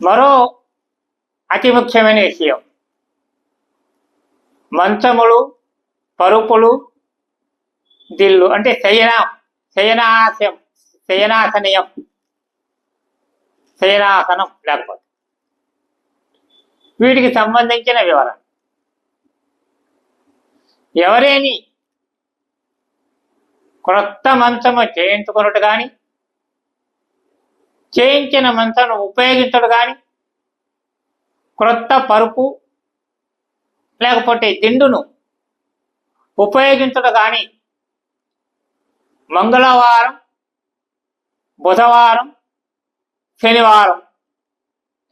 మరో అతి ముఖ్యమైన విషయం. మంచములు పరుపులు దిల్లు అంటే శయన శయనాశయం శయనాసనీయం శయనాసనం లేకపోతే. వీటికి సంబంధించిన వివరణ ఎవరేని క్రొత్త మంచము చేయించుకున్నట్టు కానీ చేయించిన మంచను ఉపయోగించడు కానీ క్రొత్త పరుపు లేకపోతే దిండును ఉపయోగించడు కానీ మంగళవారం బుధవారం శనివారం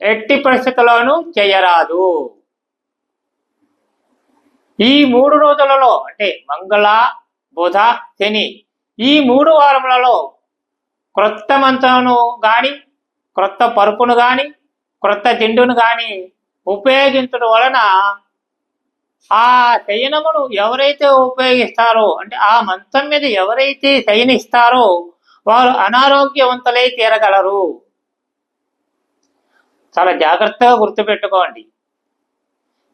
ఎట్టి పరిస్థితుల్లోనూ చేయరాదు. ఈ మూడు రోజులలో అంటే మంగళ బుధ శని ఈ మూడు వారములలో క్రొత్త మంచమును గాని క్రొత్త పరుపును గాని క్రొత్త తిండును గాని ఉపయోగించడం వలన ఆ శయనమును ఎవరైతే ఉపయోగిస్తారో అంటే ఆ మంచం మీద ఎవరైతే శయనిస్తారో వారు అనారోగ్యవంతులై తీరగలరు. చాలా జాగ్రత్తగా గుర్తుపెట్టుకోండి.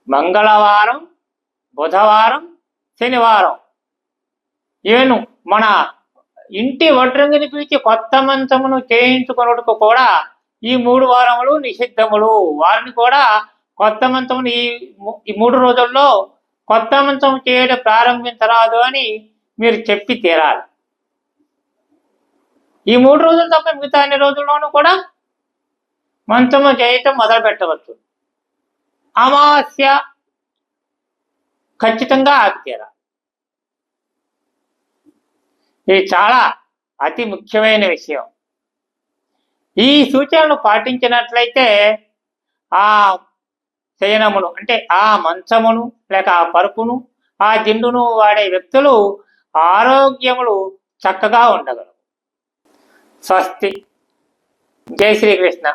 మంగళవారం బుధవారం శనివారం ఏను మన ఇంటి వడ్రంగిని పిలిచి కొత్త మంచమును చేయించుకొనుటకు కూడా ఈ మూడు వారములు నిషిద్ధములు. వారిని కూడా కొత్త మంచమును ఈ ఈ మూడు రోజుల్లో కొత్త మంచం చేయడం ప్రారంభించరాదు అని మీరు చెప్పి తీరాలి. ఈ మూడు రోజులు తప్ప మిగతా అన్ని రోజుల్లోనూ కూడా మంచము చేయటం మొదలు పెట్టవచ్చు అమావాస్య ఖచ్చితంగా ఆపి తీరాలి ఇది చాలా అతి ముఖ్యమైన విషయం. ఈ సూచనలు పాటించినట్లయితే ఆ శయనమును అంటే ఆ మంచమును లేక ఆ పరుపును ఆ దిండును వాడే వ్యక్తులు ఆరోగ్యములు చక్కగా ఉండగలరు. స్వస్తి. జై శ్రీకృష్ణ